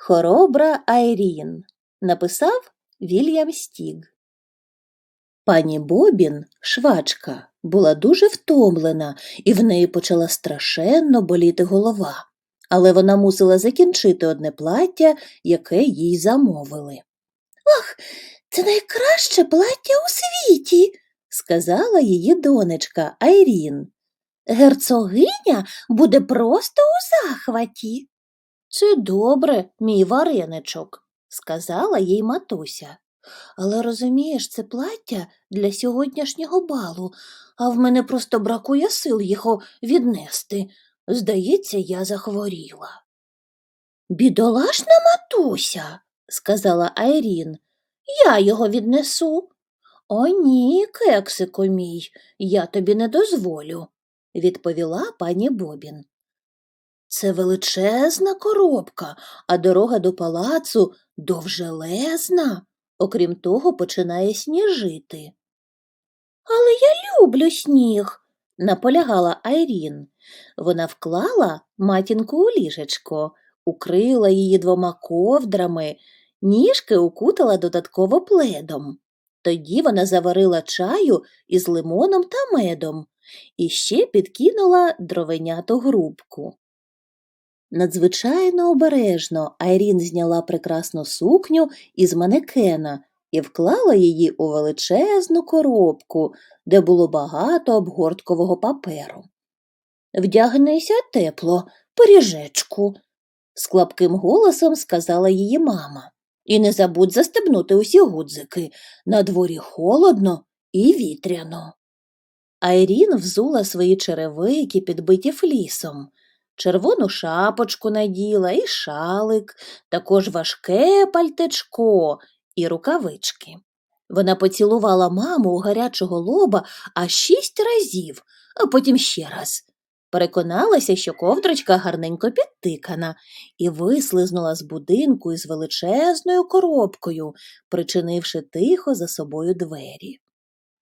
Хоробра Айрін. Написав Вільям Стіг. Пані Бобін, швачка, була дуже втомлена, і в неї почала страшенно боліти голова. Але вона мусила закінчити одне плаття, яке їй замовили. Ах, це найкраще плаття у світі, сказала її донечка Айрін. Герцогиня буде просто у захваті. Це добре, мій вареничок, сказала їй матуся. Але розумієш, це плаття для сьогоднішнього балу, а в мене просто бракує сил його віднести. Здається, я захворіла. Бідолашна матуся, сказала Айрін. Я його віднесу. О, ні, кексику мій, я тобі не дозволю, відповіла пані Бобін. Це величезна коробка, а дорога до палацу довжелезна. Окрім того, починає сніжити. Але я люблю сніг, наполягала Айрін. Вона вклала матінку у ліжечко, укрила її двома ковдрами, ніжки укутала додатково пледом. Тоді вона заварила чаю із лимоном та медом і ще підкинула дровеняту грубку. Надзвичайно обережно Айрін зняла прекрасну сукню із манекена і вклала її у величезну коробку, де було багато обгорткового паперу. Вдягнися тепло, пиріжечку, склабким голосом сказала її мама. І не забудь застебнути усі гудзики. На дворі холодно і вітряно. Айрін взула свої черевики, підбиті флісом червону шапочку наділа і шалик, також важке пальтечко і рукавички. Вона поцілувала маму у гарячого лоба аж шість разів, а потім ще раз. Переконалася, що ковдрочка гарненько підтикана, і вислизнула з будинку із величезною коробкою, причинивши тихо за собою двері.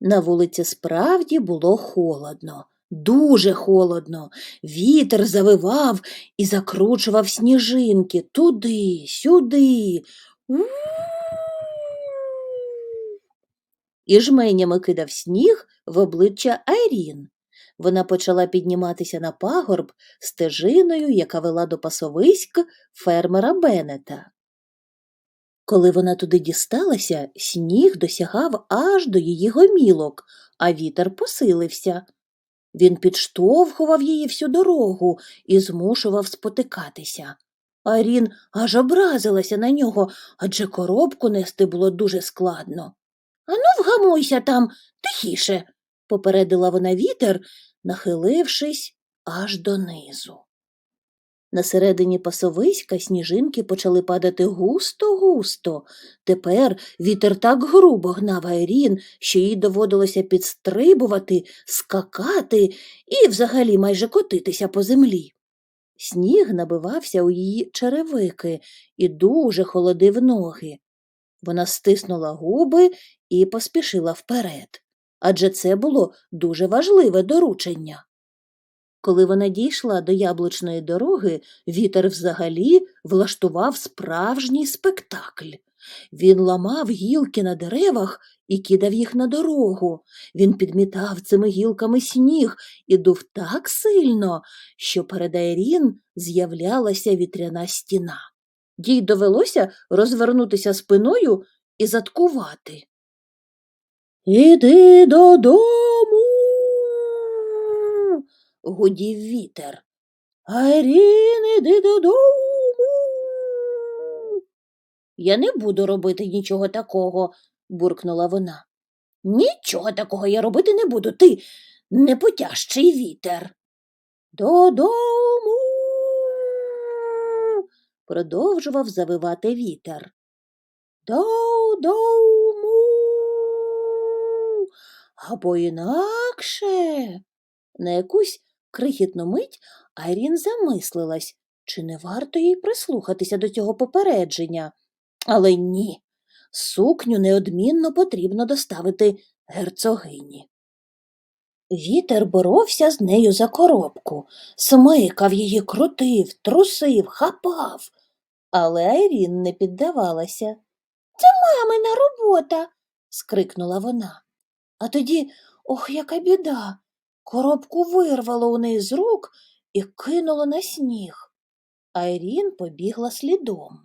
На вулиці справді було холодно. Дуже холодно. Вітер завивав і закручував сніжинки туди, сюди. У-у-у. І жменями кидав сніг в обличчя Айрін. Вона почала підніматися на пагорб стежиною, яка вела до пасовиськ фермера Беннета. Коли вона туди дісталася, сніг досягав аж до її гомілок, а вітер посилився. Він підштовхував її всю дорогу і змушував спотикатися. Арін аж образилася на нього, адже коробку нести було дуже складно. Ану, вгамуйся там тихіше, попередила вона вітер, нахилившись аж донизу. На середині пасовиська сніжинки почали падати густо-густо. Тепер вітер так грубо гнав Айрін, що їй доводилося підстрибувати, скакати і взагалі майже котитися по землі. Сніг набивався у її черевики і дуже холодив ноги. Вона стиснула губи і поспішила вперед, адже це було дуже важливе доручення. Коли вона дійшла до яблучної дороги, вітер взагалі влаштував справжній спектакль. Він ламав гілки на деревах і кидав їх на дорогу. Він підмітав цими гілками сніг і дув так сильно, що перед Айрін з'являлася вітряна стіна. Їй довелося розвернутися спиною і заткувати. Іди додому гудів вітер. Айрін, іди додому. Я не буду робити нічого такого, буркнула вона. Нічого такого я робити не буду. Ти непотяжчий вітер. Додому. продовжував завивати вітер. Додому. Або інакше. На якусь крихітну мить Айрін замислилась, чи не варто їй прислухатися до цього попередження. Але ні, сукню неодмінно потрібно доставити герцогині. Вітер боровся з нею за коробку, смикав її, крутив, трусив, хапав. Але Айрін не піддавалася. Це мамина робота. скрикнула вона. А тоді, ох, яка біда. Коробку вирвало у неї з рук і кинуло на сніг. Айрін побігла слідом.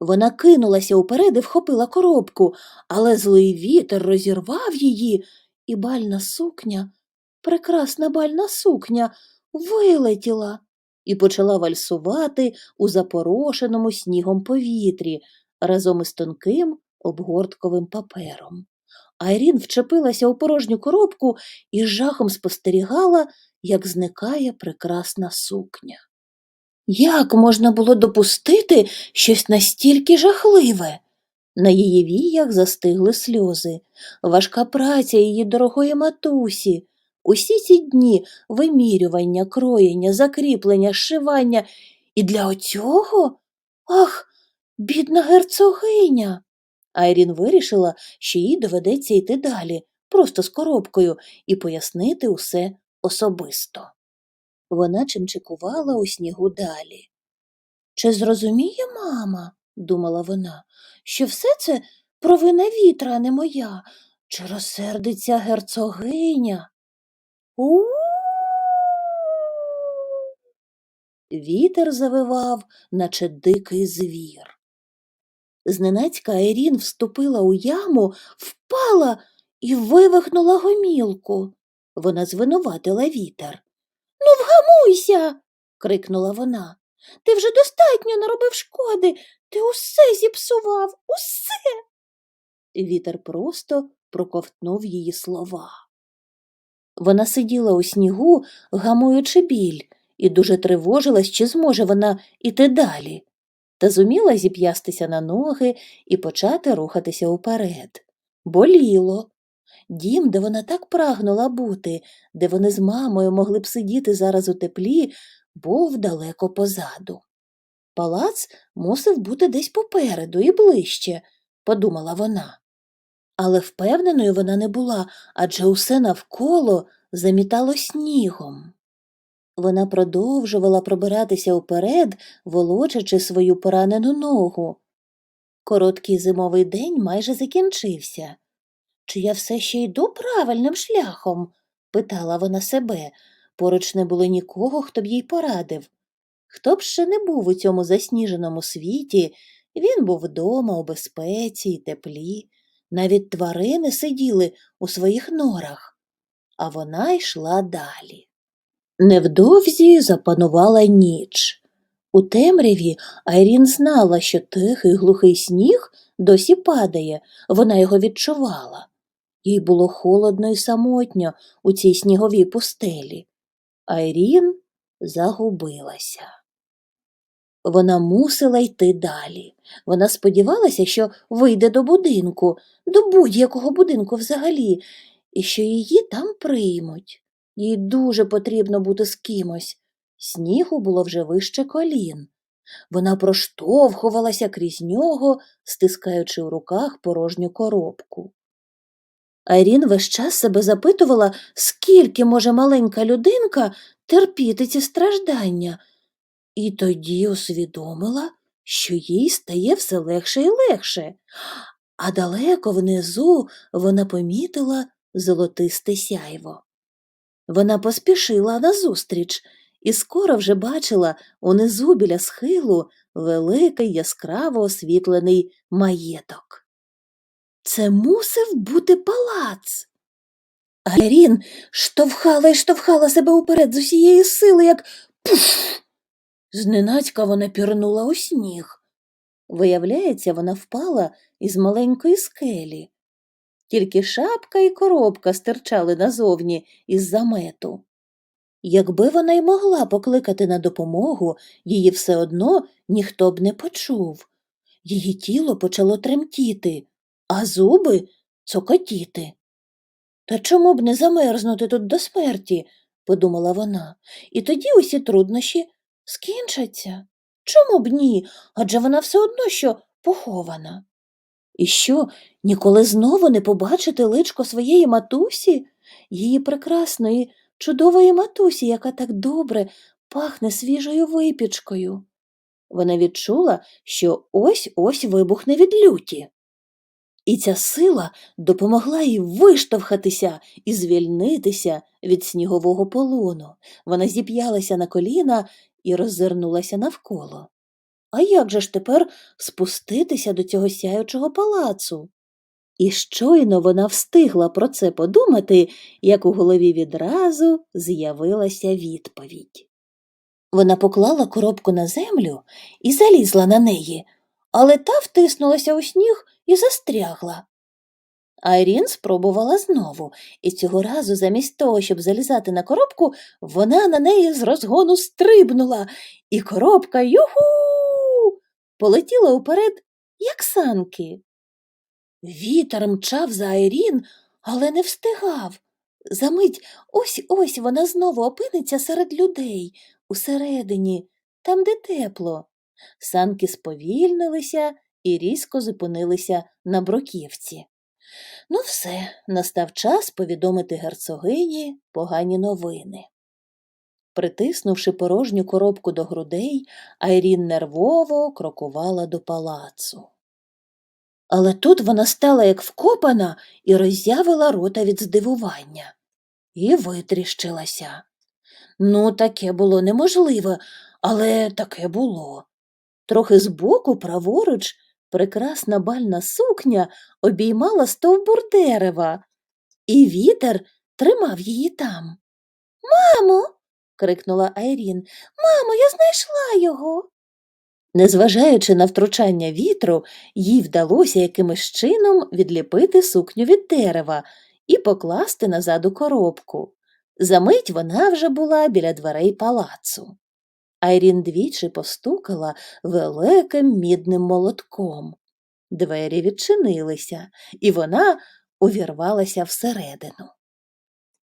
Вона кинулася уперед і вхопила коробку, але злий вітер розірвав її, і бальна сукня, прекрасна бальна сукня, вилетіла і почала вальсувати у запорошеному снігом повітрі разом із тонким обгортковим папером. Айрін вчепилася у порожню коробку і жахом спостерігала, як зникає прекрасна сукня. Як можна було допустити щось настільки жахливе? На її віях застигли сльози, важка праця її дорогої матусі. Усі ці дні вимірювання, кроєння, закріплення, шивання. І для оцього? Ах, бідна герцогиня. Айрін вирішила, що їй доведеться йти далі, просто з коробкою, і пояснити усе особисто. Вона чимчикувала у снігу далі. Чи зрозуміє мама, думала вона, що все це провина вітра, а не моя, чи розсердиться герцогиня? у Вітер завивав, наче дикий звір. Зненацька Айрін вступила у яму, впала і вивихнула гомілку. Вона звинуватила вітер. Ну, вгамуйся. крикнула вона. Ти вже достатньо наробив шкоди. Ти усе зіпсував, усе. Вітер просто проковтнув її слова. Вона сиділа у снігу, гамуючи біль, і дуже тривожилась, чи зможе вона іти далі, та зуміла зіп'ястися на ноги і почати рухатися уперед. Боліло. Дім, де вона так прагнула бути, де вони з мамою могли б сидіти зараз у теплі, був далеко позаду. Палац мусив бути десь попереду і ближче, подумала вона. Але впевненою вона не була, адже усе навколо замітало снігом. Вона продовжувала пробиратися уперед, волочачи свою поранену ногу. Короткий зимовий день майже закінчився. Чи я все ще йду правильним шляхом? питала вона себе. Поруч не було нікого, хто б їй порадив. Хто б ще не був у цьому засніженому світі, він був вдома у безпеці й теплі. Навіть тварини сиділи у своїх норах, а вона йшла далі. Невдовзі запанувала ніч. У темряві Айрін знала, що тихий глухий сніг досі падає, вона його відчувала. Їй було холодно і самотньо у цій сніговій пустелі. Айрін загубилася. Вона мусила йти далі. Вона сподівалася, що вийде до будинку, до будь-якого будинку взагалі, і що її там приймуть. Їй дуже потрібно бути з кимось. Снігу було вже вище колін. Вона проштовхувалася крізь нього, стискаючи в руках порожню коробку. Айрін весь час себе запитувала, скільки може маленька людинка терпіти ці страждання, і тоді усвідомила, що їй стає все легше і легше, а далеко внизу вона помітила золотисте сяйво. Вона поспішила назустріч і скоро вже бачила унизу біля схилу великий яскраво освітлений маєток. Це мусив бути палац. Айрін штовхала і штовхала себе уперед з усієї сили, як пуф. Зненацька вона пірнула у сніг. Виявляється, вона впала із маленької скелі. Тільки шапка і коробка стирчали назовні із замету. Якби вона й могла покликати на допомогу, її все одно ніхто б не почув. Її тіло почало тремтіти, а зуби цокотіти. Та чому б не замерзнути тут до смерті? подумала вона, і тоді усі труднощі скінчаться. Чому б ні? Адже вона все одно що похована. І що, ніколи знову не побачити личко своєї матусі, її прекрасної, чудової матусі, яка так добре пахне свіжою випічкою? Вона відчула, що ось ось вибухне від люті. І ця сила допомогла їй виштовхатися і звільнитися від снігового полону. Вона зіп'ялася на коліна і роззирнулася навколо. А як же ж тепер спуститися до цього сяючого палацу? І щойно вона встигла про це подумати, як у голові відразу з'явилася відповідь. Вона поклала коробку на землю і залізла на неї, але та втиснулася у сніг і застрягла. Айрін спробувала знову, і цього разу, замість того, щоб залізати на коробку, вона на неї з розгону стрибнула, і коробка юху полетіла уперед, як санки. Вітер мчав за Айрін, але не встигав. Замить ось ось вона знову опиниться серед людей, усередині, там, де тепло. Санки сповільнилися і різко зупинилися на бруківці. Ну, все, настав час повідомити герцогині погані новини. Притиснувши порожню коробку до грудей, Айрін нервово крокувала до палацу. Але тут вона стала як вкопана і роззявила рота від здивування. І витріщилася. Ну, таке було неможливе, але таке було. Трохи збоку, праворуч, прекрасна бальна сукня обіймала стовбур дерева, і вітер тримав її там. Мамо. Крикнула Айрін. Мамо, я знайшла його. Незважаючи на втручання вітру, їй вдалося якимось чином відліпити сукню від дерева і покласти назад у коробку. Замить вона вже була біля дверей палацу. Айрін двічі постукала великим мідним молотком. Двері відчинилися, і вона увірвалася всередину.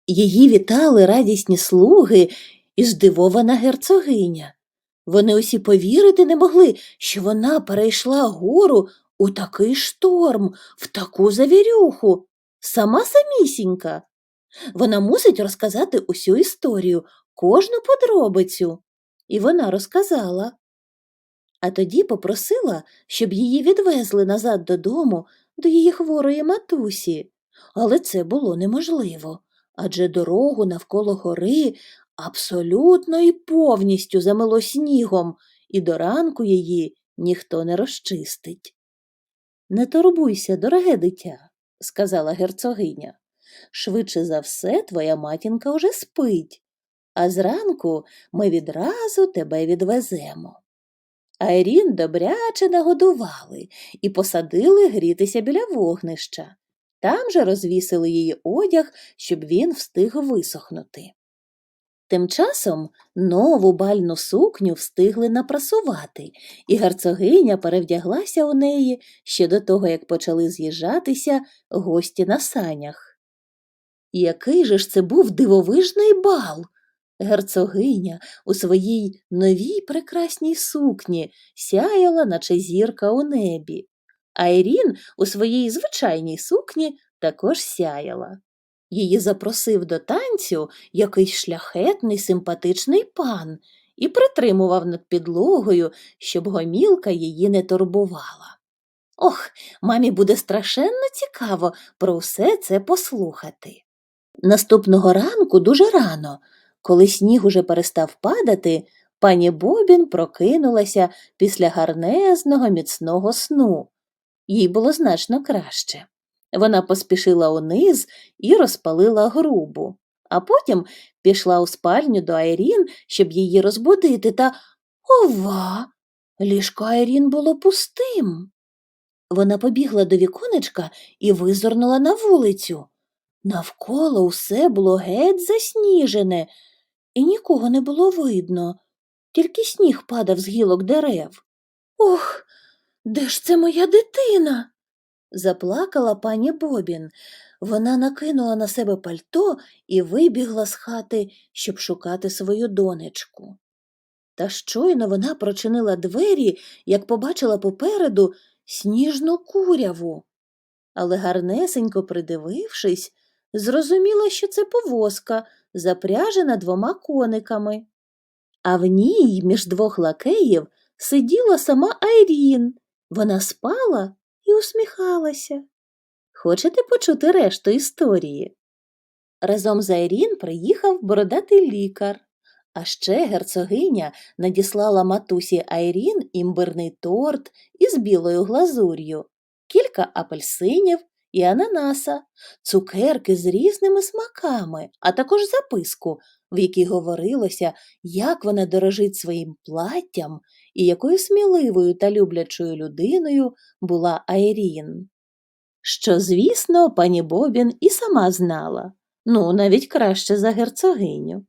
Її вітали радісні слуги і здивована герцогиня. Вони усі повірити не могли, що вона перейшла гору у такий шторм, в таку завірюху, сама самісінька. Вона мусить розказати усю історію, кожну подробицю. І вона розказала. А тоді попросила, щоб її відвезли назад додому, до її хворої матусі. Але це було неможливо, адже дорогу навколо гори абсолютно і повністю замило снігом, і до ранку її ніхто не розчистить. Не турбуйся, дороге дитя, сказала герцогиня. Швидше за все, твоя матінка уже спить, а зранку ми відразу тебе відвеземо. Айрін добряче нагодували і посадили грітися біля вогнища. Там же розвісили її одяг, щоб він встиг висохнути. Тим часом нову бальну сукню встигли напрасувати, і герцогиня перевдяглася у неї ще до того, як почали з'їжджатися гості на санях. Який же ж це був дивовижний бал! Герцогиня у своїй новій прекрасній сукні сяяла, наче зірка у небі, а Ірін у своїй звичайній сукні також сяяла. Її запросив до танцю якийсь шляхетний симпатичний пан і притримував над підлогою, щоб гомілка її не турбувала. Ох, мамі буде страшенно цікаво про все це послухати. Наступного ранку дуже рано, коли сніг уже перестав падати, пані Бобін прокинулася після гарнезного міцного сну. Їй було значно краще. Вона поспішила униз і розпалила грубу, а потім пішла у спальню до Айрін, щоб її розбудити, та ова! Ліжко Айрін було пустим. Вона побігла до віконечка і визирнула на вулицю. Навколо усе було геть засніжене, і нікого не було видно, тільки сніг падав з гілок дерев. Ох, де ж це моя дитина? заплакала пані Бобін. Вона накинула на себе пальто і вибігла з хати, щоб шукати свою донечку. Та щойно вона прочинила двері, як побачила попереду сніжну куряву. Але гарнесенько придивившись, зрозуміла, що це повозка, запряжена двома кониками. А в ній між двох лакеїв сиділа сама Айрін. Вона спала і усміхалася. Хочете почути решту історії? Разом з Айрін приїхав бородатий лікар. А ще герцогиня надіслала матусі Айрін імбирний торт із білою глазур'ю, кілька апельсинів і ананаса, цукерки з різними смаками, а також записку, в якій говорилося, як вона дорожить своїм платтям і якою сміливою та люблячою людиною була Айрін. Що, звісно, пані Бобін і сама знала, ну, навіть краще за герцогиню.